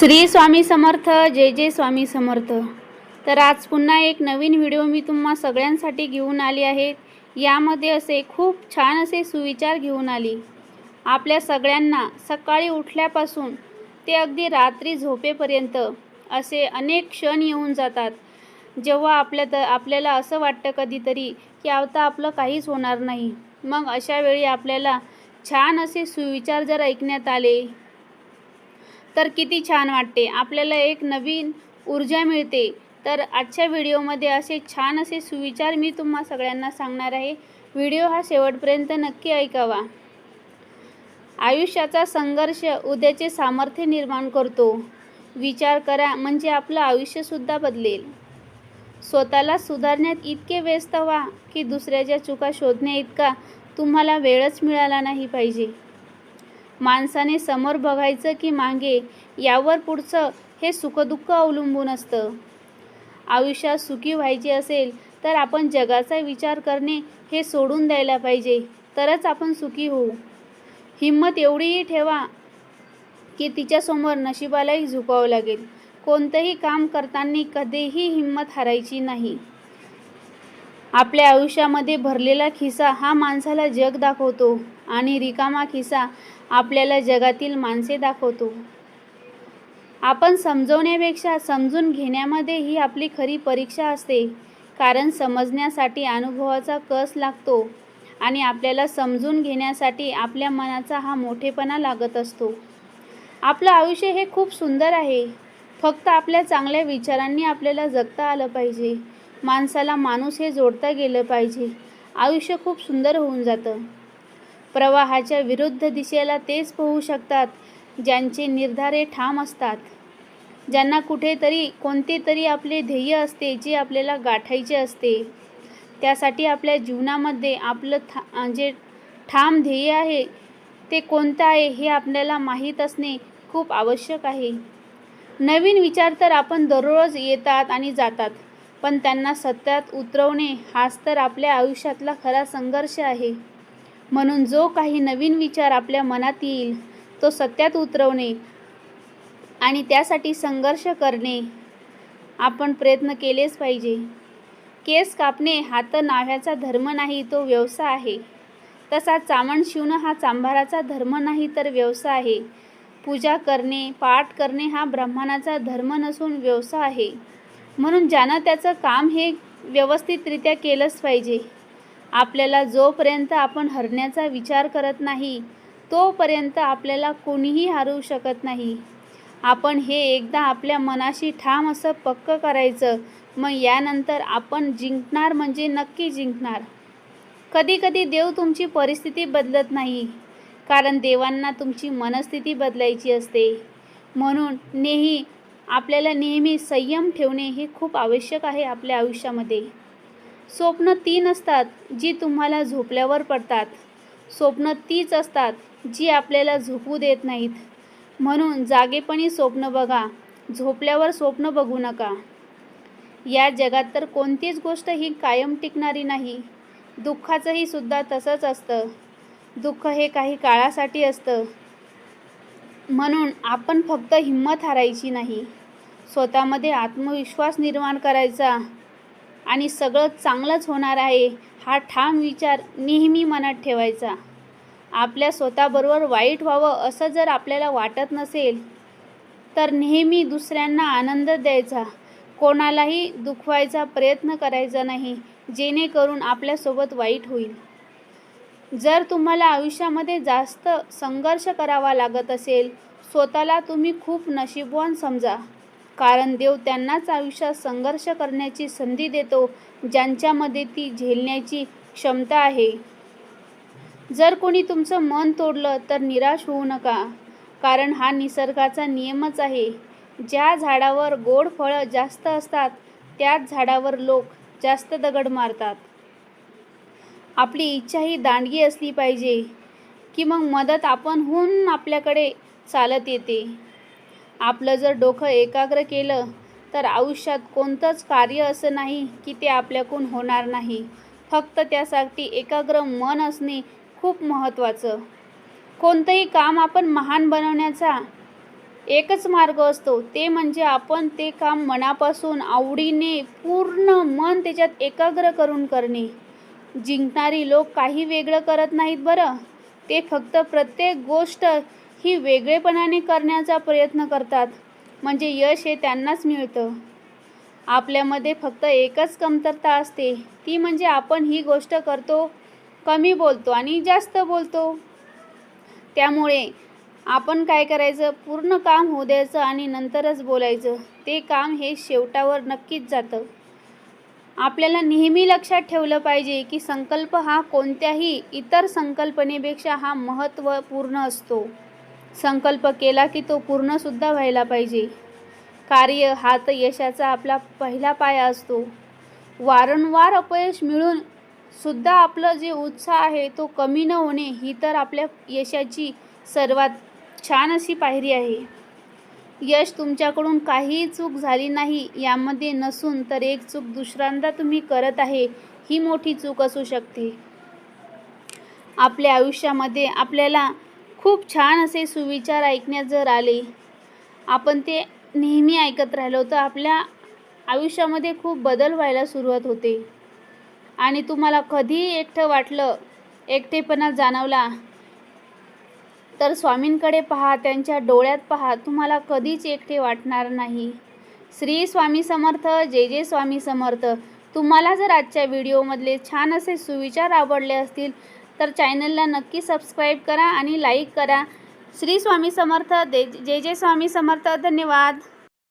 श्री स्वामी समर्थ जय जय स्वामी समर्थ. तर आज पुन्हा एक नवीन व्हिडिओ मी तुम्हा सगळ्यांसाठी घेऊन आली आहे. यामध्ये असे खूप छान असे सुविचार घेऊन आली. आपल्या सगळ्यांना सकाळी उठल्यापासून ते अगदी रात्री झोपेपर्यंत असे अनेक क्षण येऊन जातात. जेव्हा आपल्या तर आपल्याला असं वाटतं कधीतरी की आता आपलं काहीच होणार नाही. मग अशा वेळी आपल्याला छान असे सुविचार जर ऐकण्यात आले तर किती छान वाटते. आपल्याला एक नवीन ऊर्जा मिळते. तर आजच्या व्हिडिओमध्ये असे छान असे सुविचार मी तुम्हा सगळ्यांना सांगणार आहे. व्हिडिओ हा शेवटपर्यंत नक्की ऐकावा. आयुष्याचा संघर्ष उद्याचे सामर्थ्य निर्माण करतो. विचार करा म्हणजे आपलं आयुष्यसुद्धा बदलेल. स्वतःला सुधारण्यात इतके व्यस्त व्हा की दुसऱ्याच्या चुका शोधण्या इतका तुम्हाला वेळच मिळाला नाही पाहिजे. माणसाने समोर बघायचं की मागे यावर पुढचं हे सुखदुःख अवलंबून असतं. आयुष्यात सुखी व्हायचे असेल तर आपण जगाचा विचार करणे हे सोडून द्यायला पाहिजे तरच आपण सुखी होऊ. हिंमत एवढीही ठेवा की तिच्यासमोर नशिबालाही झुकावं लागेल. कोणतंही काम करताना कधीही हिंमत हारायची नाही. आपल्या आयुष्यामध्ये भरलेला खिसा हा माणसाला जग दाखवतो. आणि रिकामा खिसा आपल्याला जगातील माणसे दाखवतो. आपण समजवण्यापेक्षा समजून घेण्यामध्ये ही आपली खरी परीक्षा असते कारण समजण्यासाठी अनुभवाचा कस लागतो आणि आपल्याला समजून घेण्यासाठी आपल्या मनाचा हा मोठेपणा लागत असतो. आपलं आयुष्य हे खूप सुंदर आहे. फक्त आपल्या चांगल्या विचारांनी आपल्याला जगता आलं पाहिजे. माणसाला माणूस हे जोडता गेलं पाहिजे. आयुष्य खूप सुंदर होऊन जातं. प्रवाहाच्या विरुद्ध दिशेला तेच पोहू शकतात ज्यांचे निर्धारे ठाम असतात. ज्यांना कुठेतरी कोणते तरी आपले ध्येय असते जे आपल्याला गाठायचे असते. त्यासाठी आपल्या जीवनामध्ये आपलं था जे ठाम ध्येय आहे ते कोणतं आहे हे आपल्याला माहीत असणे खूप आवश्यक आहे. नवीन विचार तर आपण दररोज येतात आणि जातात पण त्यांना सत्यात उतरवणे हाच तर आपल्या आयुष्यातला खरा संघर्ष आहे. म्हणून जो काही नवीन विचार आपल्या मनात येईल तो सत्यात उतरवणे आणि त्यासाठी संघर्ष करणे आपण प्रयत्न केलेच पाहिजे. केस कापणे हा तर नाव्याचा धर्म नाही तो व्यवसाय आहे. तसा चामण शिवणं हा चांभाराचा धर्म नाही तर व्यवसाय आहे. पूजा करणे पाठ करणे हा ब्राह्मणाचा धर्म नसून व्यवसाय आहे. म्हणून ज्यानं त्याचं काम हे व्यवस्थितरित्या केलंच पाहिजे. आपल्याला जोपर्यंत आपण हरण्याचा विचार करत नाही तोपर्यंत आपल्याला कोणीही हरवू शकत नाही. आपण हे एकदा आपल्या मनाशी ठाम असं पक्क करायचं मग यानंतर आपण जिंकणार म्हणजे नक्की जिंकणार. कधीकधी देव तुमची परिस्थिती बदलत नाही कारण देवांना तुमची मनस्थिती बदलायची असते. म्हणून नेही आपल्याला नेहमी संयम ठेवणे हे खूप आवश्यक आहे आपल्या आयुष्यामध्ये. स्वप्न तीन असतात जी तुम्हाला झोपल्यावर पडतात. स्वप्न तीच असतात जी आपल्याला झोपू देत नाहीत. म्हणून जागेपणी स्वप्न बघा. झोपल्यावर स्वप्न बघू नका. या जगात तर कोणतीच गोष्ट ही कायम टिकणारी नाही. दुःखाचंही सुद्धा तसंच असतं. दुःख हे काही काळासाठी असतं. म्हणून आपण फक्त हिंमत हारायची नाही. स्वतःमध्ये आत्मविश्वास निर्माण करायचा. आणि सगळं चांगलंच होणार आहे हा ठाम विचार नेहमी मनात ठेवायचा. आपल्या स्वतःबरोबर वाईट व्हावं असं जर आपल्याला वाटत नसेल तर नेहमी दुसऱ्यांना आनंद द्यायचा. कोणालाही दुखवायचा प्रयत्न करायचा नाही जेणेकरून आपल्यासोबत वाईट होईल. जर तुम्हाला आयुष्यामध्ये जास्त संघर्ष करावा लागत असेल स्वतःला तुम्ही खूप नशीबवान समजा. कारण देव त्यांनाच आयुष्यात संघर्ष करण्याची संधी देतो ज्यांच्यामध्ये ती झेलण्याची क्षमता आहे. जर कोणी तुमचं मन तोडलं तर निराश होऊ नका कारण हा निसर्गाचा नियमच आहे. ज्या झाडावर गोड फळं जास्त असतात त्याच झाडावर लोक जास्त दगड मारतात. आपली इच्छा ही दांडगी असली पाहिजे की मग मदत आपण होऊन आपल्याकडे चालत येते. आपलं जर डोकं एकाग्र केलं तर आयुष्यात कोणतंच कार्य असं नाही की ते आपल्याकडून होणार नाही. फक्त त्यासाठी एकाग्र मन असणे खूप महत्त्वाचं. कोणतंही काम आपण महान बनवण्याचा एकच मार्ग असतो ते म्हणजे आपण ते काम मनापासून आवडीने पूर्ण मन त्याच्यात एकाग्र करून करणे. जिंकणारी लोक काही वेगळं करत नाहीत बरं. ते फक्त प्रत्येक गोष्ट ही वेगळेपणाने करण्याचा प्रयत्न करतात. म्हणजे यश हे त्यांनाच मिळतं. आपल्यामध्ये फक्त एकच कमतरता असते. ती म्हणजे आपण ही गोष्ट करतो कमी बोलतो आणि जास्त बोलतो. त्यामुळे आपण काय करायचं? पूर्ण काम होऊ द्यायचं आणि नंतरच बोलायचं. ते काम हे शेवटावर नक्कीच जातं. आपल्याला नेहमी लक्षात ठेवलं पाहिजे की संकल्प हा कोणत्याही इतर संकल्पनेपेक्षा हा महत्त्वपूर्ण असतो. संकल्प केला की तो पूर्णसुद्धा व्हायला पाहिजे. कार्य हा तर यशाचा आपला पहिला पाया असतो. वारंवार अपयश मिळून सुद्धा आपलं जे उत्साह आहे तो कमी न होणे ही तर आपल्या यशाची सर्वात छान अशी पायरी आहे. यश तुमच्याकडून काहीही चूक झाली नाही यामध्ये नसून तर एक चूक दुसऱ्यांदा तुम्ही करत आहे ही मोठी चूक असू शकते. आपल्या आयुष्यामध्ये आपल्याला खूप छान असे सुविचार ऐकण्यात जर आले आपण ते नेहमी ऐकत राहिलो तर आपल्या आयुष्यामध्ये खूप बदल व्हायला सुरुवात होते. आणि तुम्हाला कधी एकटं वाटलं एकटेपणा जाणवला तर स्वामींकडे पहा त्यांच्या डोळ्यात पहा तुम्हाला कधीच एकटे वाटणार नाही. श्री स्वामी समर्थ जे जे स्वामी समर्थ. तुम्हाला जर आजच्या व्हिडिओमधले छान असे सुविचार आवडले असतील तर चॅनलला नक्की सबस्क्राईब करा आणि लाईक करा. श्री स्वामी समर्थ दे जे जे स्वामी समर्थ धन्यवाद.